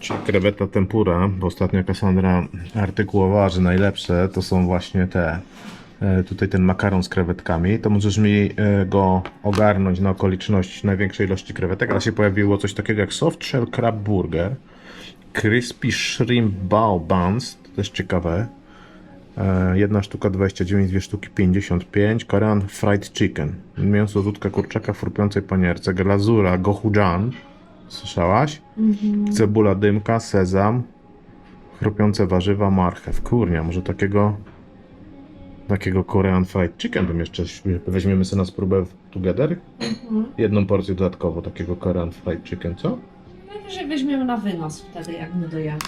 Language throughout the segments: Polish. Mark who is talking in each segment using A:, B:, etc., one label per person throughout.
A: Czyli kreweta tempura, bo ostatnio Cassandra artykułowała, że najlepsze to są właśnie te, e, tutaj ten makaron z krewetkami. To możesz mi e, go ogarnąć na okoliczność największej ilości krewetek, ale się pojawiło coś takiego jak soft shell crab burger, crispy shrimp bao buns, to też ciekawe. E, Jedna sztuka 29, dwie sztuki 55. Korean fried chicken. Mięso zudka kurczaka w chrupiącej panierce. Glazura gochujang. Słyszałaś? Cebula dymka, sezam, chrupiące warzywa, marchew. Kurnia, może takiego takiego Korean fried chicken bym jeszcze weźmiemy sobie na spróbę together. Jedną porcję dodatkowo takiego Korean fried chicken, co?
B: Najwyżej weźmiemy na wynos wtedy, jak my dojemy.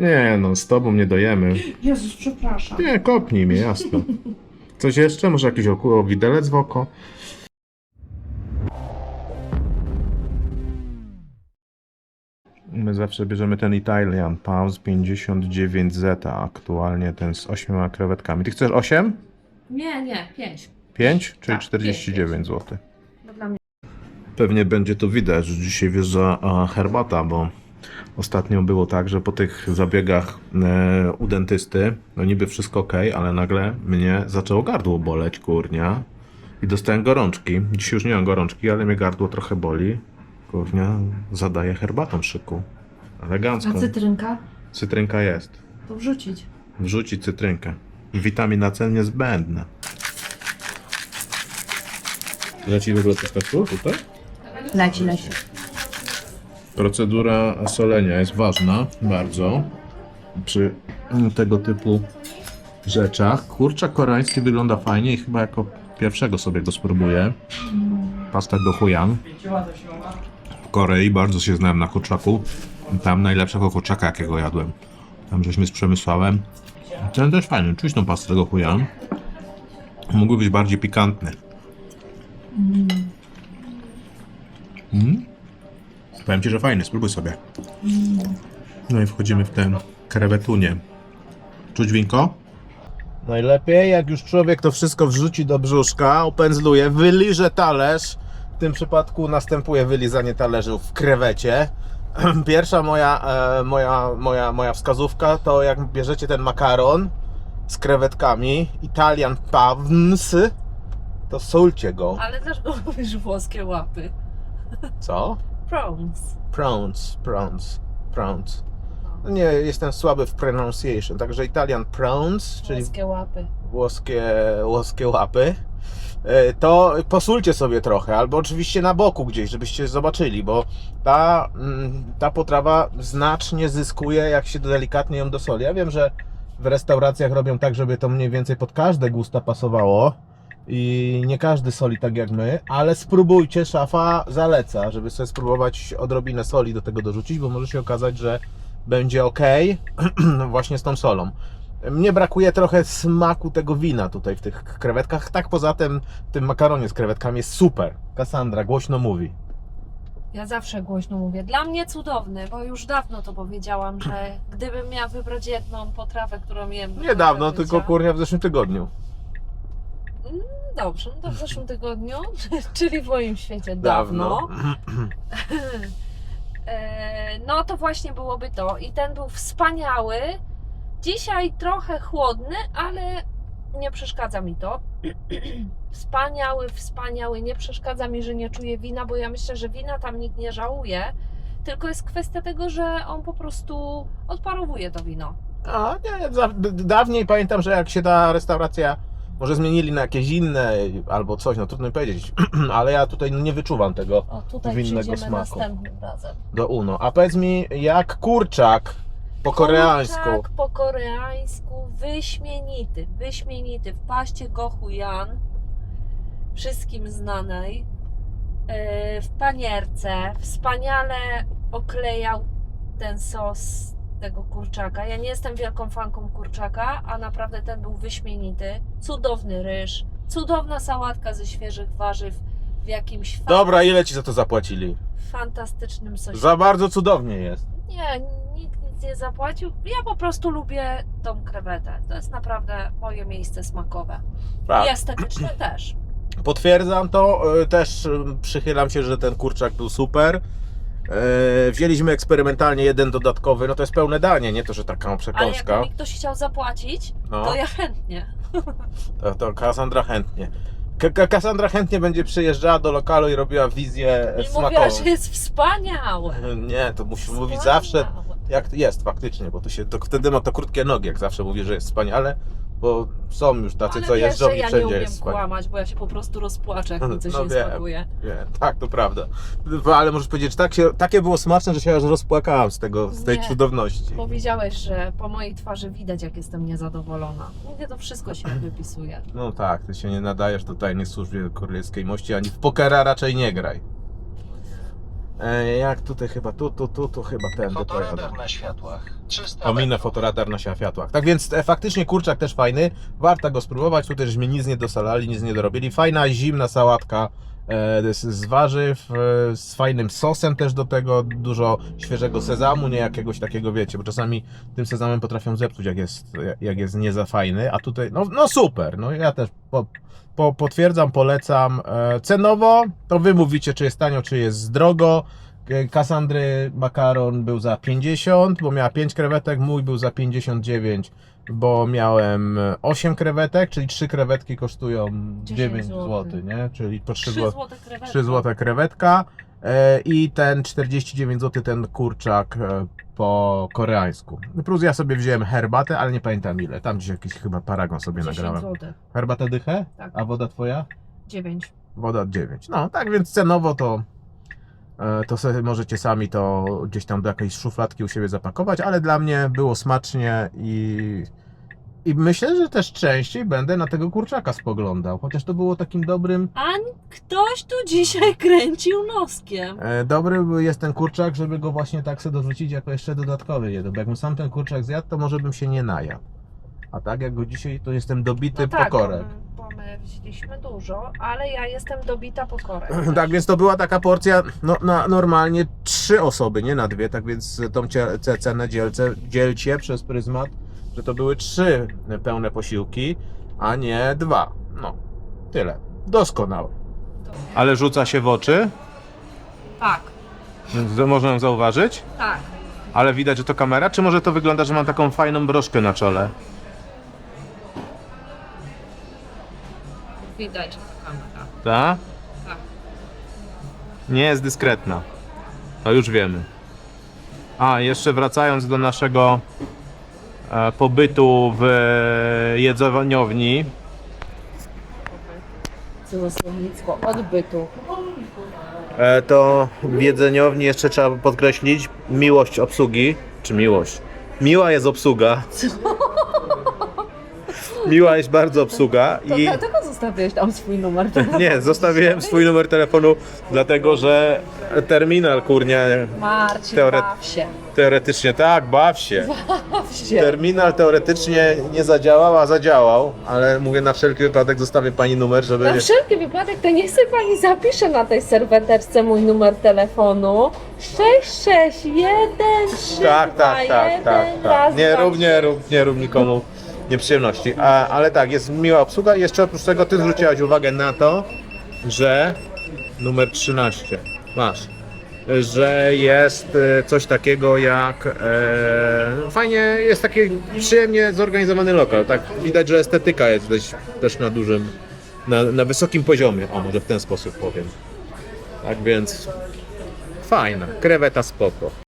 A: Nie no, z tobą nie dojemy.
B: Jezus, przepraszam.
A: Nie, kopnij mnie, jasno. Coś jeszcze? Może jakiś oku- widelec w oko? Zawsze bierzemy ten Italian Pause 59Z, a aktualnie ten z 8 krewetkami. Ty chcesz 8?
B: Nie, nie, pięć.
A: 5? Czyli
B: Tak,
A: 49 zł.
B: Bo dla mnie
A: Pewnie będzie to widać, że dzisiaj wjeżdża a, herbata, bo ostatnio było tak, że po tych zabiegach e, u dentysty, no niby wszystko ok, ale nagle mnie zaczęło gardło boleć, kurnia. I dostałem gorączki. Dzisiaj już nie mam gorączki, ale mnie gardło trochę boli. Kurnia, zadaję herbatą szyku. Elegancką.
B: A cytrynka?
A: Cytrynka jest.
B: To wrzucić.
A: Wrzucić cytrynkę. Witamina C niezbędna. Leci w ogóle coś takiego tutaj?
B: Leci, leci.
A: Procedura solenia jest ważna bardzo przy tego typu rzeczach. Kurczak koreański wygląda fajnie i chyba jako pierwszego sobie go spróbuję. Pasta do huyan. W Korei bardzo się znałem na kurczaku. Tam najlepszego kurczaka jakiego jadłem. Tam żeśmy z Przemysłałem. Ten też fajny, czuć tą pastę do huyan. Mógłby być bardziej pikantny. Mm. Powiem Ci, że fajny, spróbuj sobie. No i wchodzimy w ten krewetunie. Czuć winko? Najlepiej, jak już człowiek to wszystko wrzuci do brzuszka, opędzluje, wyliże talerz. W tym przypadku następuje wylizanie talerzu w krewecie. Pierwsza moja, e, moja, moja, moja wskazówka to jak bierzecie ten makaron z krewetkami, Italian pawns, to solcie go.
B: Ale dlaczego mówisz włoskie łapy?
A: Co?
B: Prawns.
A: Prawns, prawns, prawns. No Nie, jestem słaby w pronunciation, także Italian prawns, czyli
B: Włoskie łapy.
A: włoskie, włoskie łapy. E, To posulcie sobie trochę, albo oczywiście na boku gdzieś, żebyście zobaczyli, bo ta, mm, ta potrawa znacznie zyskuje, jak się delikatnie ją dosoli. Ja wiem, że w restauracjach robią tak, żeby to mniej więcej pod każde gusta pasowało i nie każdy soli tak jak my, ale spróbujcie, szafa zaleca, żeby sobie spróbować odrobinę soli do tego dorzucić, bo może się okazać, że będzie ok właśnie z tą solą. Mnie brakuje trochę smaku tego wina tutaj w tych krewetkach. Tak poza tym, w tym makaronie z krewetkami jest super. Cassandra głośno mówi.
B: Ja zawsze głośno mówię. Dla mnie cudowny, bo już dawno to powiedziałam, że gdybym miała wybrać jedną potrawę, którą jem.
A: Niedawno, tylko kurnia w zeszłym tygodniu.
B: Mm, Dobrze, no to w zeszłym tygodniu, czyli w moim świecie dawno. E, No to właśnie byłoby to. I ten był wspaniały. Dzisiaj trochę chłodny, ale nie przeszkadza mi to. Wspaniały, wspaniały. Nie przeszkadza mi, że nie czuję wina, bo ja myślę, że wina tam nikt nie żałuje. Tylko jest kwestia tego, że on po prostu odparowuje to wino.
A: A nie, dawniej pamiętam, że jak się ta restauracja może zmienili na jakieś inne albo coś, no trudno mi powiedzieć, ale ja tutaj nie wyczuwam tego
B: O, tutaj
A: Winnego smaku.
B: następnym razem.
A: do Uno. A powiedz mi, jak kurczak po koreańsku?
B: Kurczak po koreańsku wyśmienity, wyśmienity w paście gochujan, wszystkim znanej, yy, w panierce, wspaniale oklejał ten sos tego kurczaka. Ja nie jestem wielką fanką kurczaka, a naprawdę ten był wyśmienity. Cudowny ryż, cudowna sałatka ze świeżych warzyw w jakimś
A: Dobra, ile ci za to zapłacili?
B: fantastycznym sosie.
A: Za bardzo cudownie jest.
B: Nie, nic nie zapłacił. Ja po prostu lubię tą krewetę. To jest naprawdę moje miejsce smakowe.
A: Tak.
B: I estetyczne też.
A: Potwierdzam to, y, też y, przychylam się, że ten kurczak był super. E, wzięliśmy eksperymentalnie jeden dodatkowy, no to jest pełne danie, nie to, że taka
B: Ale
A: przekąska.
B: mi ktoś chciał zapłacić,
A: No.
B: to ja chętnie.
A: To, to Kassandra chętnie. K- Kassandra chętnie będzie przyjeżdżała do lokalu i robiła wizję
B: I
A: smakową.
B: mówiła, że jest wspaniałe.
A: Nie, to musi mówić zawsze jak jest faktycznie, bo to się to wtedy ma to krótkie nogi, jak zawsze mówi, że jest wspaniale, bo są już tacy,
B: Ale
A: co
B: wiesz,
A: jeżdżą
B: że
A: i
B: ja nie
A: wszędzie
B: umiem
A: jest wspaniale.
B: kłamać, bo ja się po prostu rozpłaczę, jak mi coś
A: No
B: nie
A: wiem.
B: smakuje.
A: Nie, tak, to prawda. Ale możesz powiedzieć, że tak się, takie było smaczne, że się aż rozpłakałam z tego, z tej
B: Nie.
A: cudowności.
B: Powiedziałeś, że po mojej twarzy widać, jak jestem niezadowolona. Mówię, to wszystko się wypisuje.
A: No tak, ty się nie nadajesz do tajnej służby królewskiej mości, ani w pokera raczej nie graj. E, jak tutaj chyba, tu, tu, tu, tu chyba ten.
C: Fotoradar na światłach. 300
A: Ominę
C: metrów.
A: fotoradar na światłach. Tak więc e, faktycznie kurczak też fajny. Warto go spróbować. Tutaj żeśmy nic nie dosalali, nic nie dorobili. Fajna zimna sałatka z, z warzyw, e, z fajnym sosem też do tego. Dużo świeżego sezamu, nie jakiegoś takiego wiecie, bo czasami tym sezamem potrafią zepsuć, jak jest, jak jest nie za fajny. A tutaj, no, no super. No ja też po, po, potwierdzam, polecam. E, cenowo to wy mówicie, czy jest tanio, czy jest drogo. E, Kassandry makaron był za 50, bo miała 5 krewetek, mój był za 59, bo miałem 8 krewetek, czyli 3 krewetki kosztują 9 zł, nie? Czyli po 3
B: 3
A: zł.
B: złote krewetka.
A: 3 zł krewetka e, i ten 49 zł ten kurczak e, po koreańsku. Plus ja sobie wziąłem herbatę, ale nie pamiętam ile. Tam gdzieś jakiś chyba paragon sobie
B: 10
A: nagrałem.
B: zł.
A: Herbatę dychę?
B: Tak.
A: A woda twoja?
B: 9.
A: Woda 9. No, tak więc cenowo to to sobie możecie sami to gdzieś tam do jakiejś szufladki u siebie zapakować, ale dla mnie było smacznie i i myślę, że też częściej będę na tego kurczaka spoglądał, chociaż to było takim dobrym
B: A ktoś tu dzisiaj kręcił noskiem.
A: e, dobry jest ten kurczak, żeby go właśnie tak sobie dorzucić jako jeszcze dodatkowy jeden, bo jakbym sam ten kurczak zjadł, to może bym się nie najadł. A tak jak go dzisiaj, to jestem dobity
B: No tak,
A: pokorek.
B: bo wzięliśmy dużo, ale ja jestem dobita pokorek.
A: Tak, więc to była taka porcja no, na normalnie trzy osoby, nie na dwie, tak więc tą cenę dzielce, dzielcie przez pryzmat, że to były trzy pełne posiłki, a nie dwa. No, tyle. Doskonałe. Ale rzuca się w oczy,
B: Tak,
A: można ją zauważyć,
B: tak.
A: ale widać, że to kamera, czy może to wygląda, że mam taką fajną broszkę na czole?
B: Widać to kamera.
A: Tak?
B: Tak.
A: Nie jest dyskretna. To już wiemy. A, jeszcze wracając do naszego e, pobytu w e, jedzeniowni.
B: Co za słownictwo odbytu.
A: E, to w jedzeniowni jeszcze trzeba podkreślić miłość obsługi. Czy miłość? Miła jest obsługa. Miła jest bardzo obsługa
B: To
A: i
B: dlatego zostawiłeś tam swój numer
A: nie, zostawiłem swój numer telefonu, dlatego że terminal kurnia
B: Marcin,
A: Teoret-
B: baw się.
A: teoretycznie tak, baw się.
B: Baw się.
A: Terminal teoretycznie nie zadziałał, a zadziałał, ale mówię na wszelki wypadek zostawię pani numer, żeby.
B: Na wszelki wypadek to niech sobie pani zapisze na tej serweterce mój numer telefonu 661
A: Tak, tak, tak, tak, tak. Nie rób, nie rób, nie rób nikomu nieprzyjemności. A, ale tak, jest miła obsługa jeszcze oprócz tego ty zwróciłaś uwagę na to, że numer 13 masz. Że jest e, coś takiego jak. E, fajnie, jest taki przyjemnie zorganizowany lokal. Tak, widać, że estetyka jest dość, też na dużym, na, na wysokim poziomie. O, może w ten sposób powiem. Tak więc. Fajna, kreweta spoko.